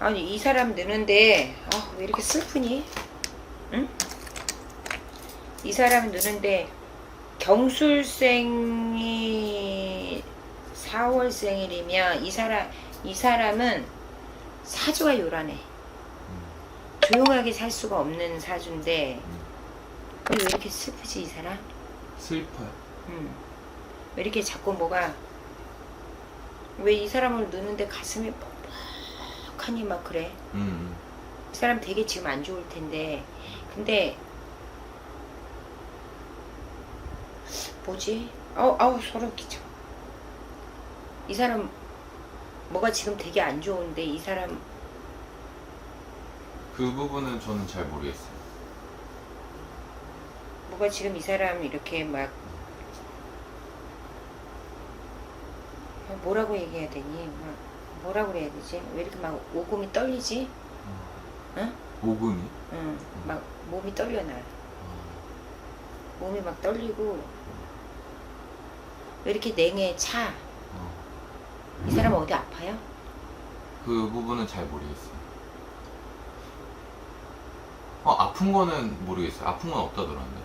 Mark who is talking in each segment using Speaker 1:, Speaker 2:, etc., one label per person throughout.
Speaker 1: 아니 이 사람 느는데 아, 왜 이렇게 슬프니? 응? 이 사람 느는데 경술생이 4월 생일이면 이 사람 이 사람은 사주가 요란해.
Speaker 2: 음.
Speaker 1: 조용하게 살 수가 없는 사주인데
Speaker 2: 음.
Speaker 1: 왜 이렇게 슬프지 이 사람?
Speaker 2: 슬퍼요.
Speaker 1: 음. 왜 이렇게 자꾸 뭐가 왜 이 사람을 느는데 가슴이 뻑뻑 하니 막 그래?
Speaker 2: 음.
Speaker 1: 이 사람 되게 지금 안 좋을 텐데 근데 뭐지? 아우 아우 소름 끼쳐. 이 사람 뭐가 지금 되게 안 좋은데 이 사람
Speaker 2: 그 부분은 저는 잘 모르겠어요.
Speaker 1: 뭐가 지금 이 사람 이렇게 막 아, 뭐라고 얘기해야 되니? 막 뭐라고 해야 되지? 왜 이렇게 막 오금이 떨리지? 응?
Speaker 2: 오금이?
Speaker 1: 응, 막 몸이 떨려 나. 몸이 막 떨리고 왜 이렇게 냉해 차?
Speaker 2: 어.
Speaker 1: 이 사람 어디 아파요?
Speaker 2: 그 부분은 잘 모르겠어요. 어, 아픈 거는 모르겠어요. 아픈 건 없다 들었는데.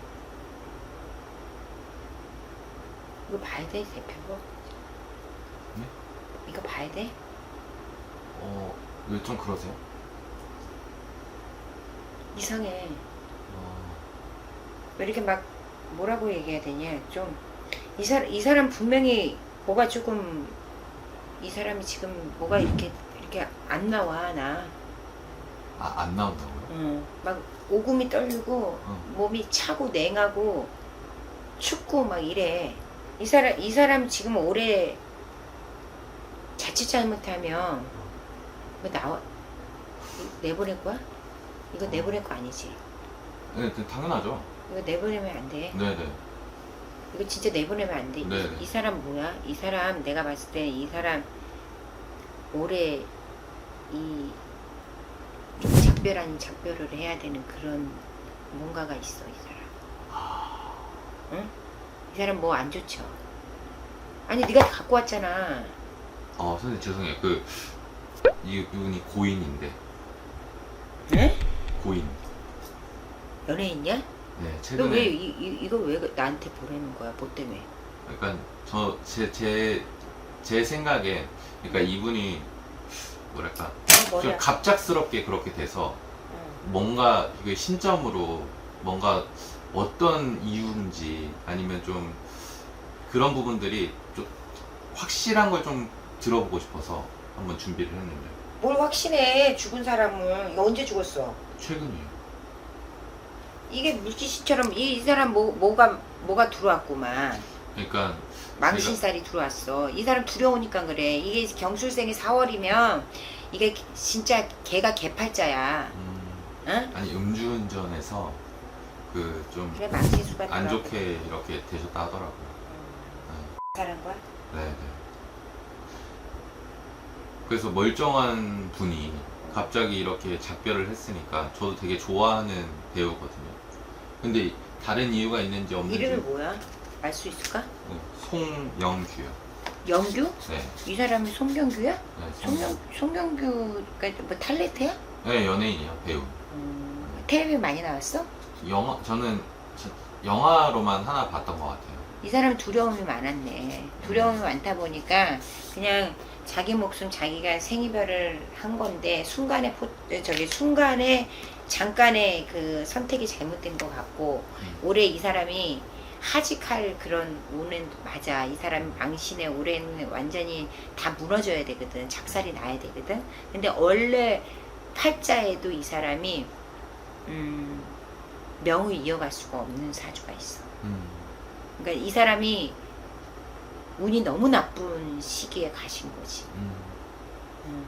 Speaker 1: 이거 봐야 돼 대표고.
Speaker 2: 네?
Speaker 1: 이거 봐야 돼?
Speaker 2: 어, 왜 좀 그러세요?
Speaker 1: 이상해.
Speaker 2: 어,
Speaker 1: 왜 이렇게 막 뭐라고 얘기해야 되냐? 좀 이 사람 이 사람 분명히 뭐가 조금 이 사람이 지금 뭐가 이렇게 이렇게 안 나와 나.
Speaker 2: 아, 안 나온다고요?
Speaker 1: 응. 막 오금이 떨리고
Speaker 2: 어.
Speaker 1: 몸이 차고 냉하고 춥고 막 이래. 이 사람 이 사람 지금 올해 자칫 잘못하면 뭐 나와 이- 내보낼 거야? 이거 내보낼 거 아니지?
Speaker 2: 네, 네, 당연하죠.
Speaker 1: 이거 내보내면 안 돼.
Speaker 2: 네 네.
Speaker 1: 이거 진짜 내보내면 안 돼. 이-
Speaker 2: 네네.
Speaker 1: 이, 사람 뭐야? 이 사람 내가 봤을 때 이 사람 올해 이 작별 아닌 작별을 해야 되는 그런 뭔가가 있어 이 사람. 응? 이 사람 뭐 안 좋죠? 아니 네가 다 갖고 왔잖아.
Speaker 2: 어, 선생님 죄송해요. 그, 이분이 고인인데.
Speaker 1: 응?
Speaker 2: 고인.
Speaker 1: 연예인이야?
Speaker 2: 네,
Speaker 1: 너
Speaker 2: 최근에.
Speaker 1: 왜 이, 이, 이걸 왜 나한테 보내는 거야? 뭐 때문에?
Speaker 2: 약간 저제 제 제 생각에 그러니까 이분이 뭐랄까
Speaker 1: 아,
Speaker 2: 좀
Speaker 1: 머리야.
Speaker 2: 갑작스럽게 그렇게 돼서
Speaker 1: 응.
Speaker 2: 뭔가 이게 신점으로 뭔가 어떤 이유인지 아니면 좀 그런 부분들이 좀 확실한 걸 좀 들어보고 싶어서 한번 준비를 했는데
Speaker 1: 뭘 확신해? 죽은 사람을 이거 언제 죽었어?
Speaker 2: 최근이에요.
Speaker 1: 이게 물귀신처럼 이, 이 사람 뭐 뭐가 뭐가 들어왔구만.
Speaker 2: 그러니까
Speaker 1: 망신살이 들어왔어. 이 사람 두려우니까 그래. 이게 경술생이 4월이면 이게 진짜 개가 개팔자야.
Speaker 2: 음,
Speaker 1: 응?
Speaker 2: 아니 음주운전에서 그좀안
Speaker 1: 그래 망신수가 들어왔고.
Speaker 2: 좋게 이렇게 되셨다 하더라고요. 네.
Speaker 1: 잘한 거야?
Speaker 2: 네, 네. 그래서 멀쩡한 분이 갑자기 이렇게 작별을 했으니까 저도 되게 좋아하는 배우거든요. 근데 다른 이유가 있는지 없는지
Speaker 1: 이름이 뭐야? 알 수 있을까?
Speaker 2: 네, 송영규요.
Speaker 1: 영규?
Speaker 2: 네,
Speaker 1: 이 사람이 송경규야?
Speaker 2: 네,
Speaker 1: 송경
Speaker 2: 송영.
Speaker 1: 송경규가 뭐 탤런트야?
Speaker 2: 네, 연예인이요, 배우.
Speaker 1: 음, 텔레비 많이 나왔어?
Speaker 2: 영화 저는 저- 영화로만 하나 봤던 것 같아요.
Speaker 1: 이 사람 두려움이 많았네. 두려움이 많다 보니까 그냥 자기 목숨 자기가 생이별을 한 건데 순간에 포, 저기 순간에 잠깐의 그 선택이 잘못된 것 같고
Speaker 2: 음.
Speaker 1: 올해 이 사람이 하직할 그런 오는 맞아. 이 사람이 망신에 올해는 완전히 다 무너져야 되거든. 작살이 나야 되거든. 근데 원래 팔자에도 이 사람이 음 명을 이어갈 수가 없는 사주가 있어.
Speaker 2: 음,
Speaker 1: 그러니까 이 사람이 운이 너무 나쁜 시기에 가신 거지.
Speaker 2: 음.
Speaker 1: 음.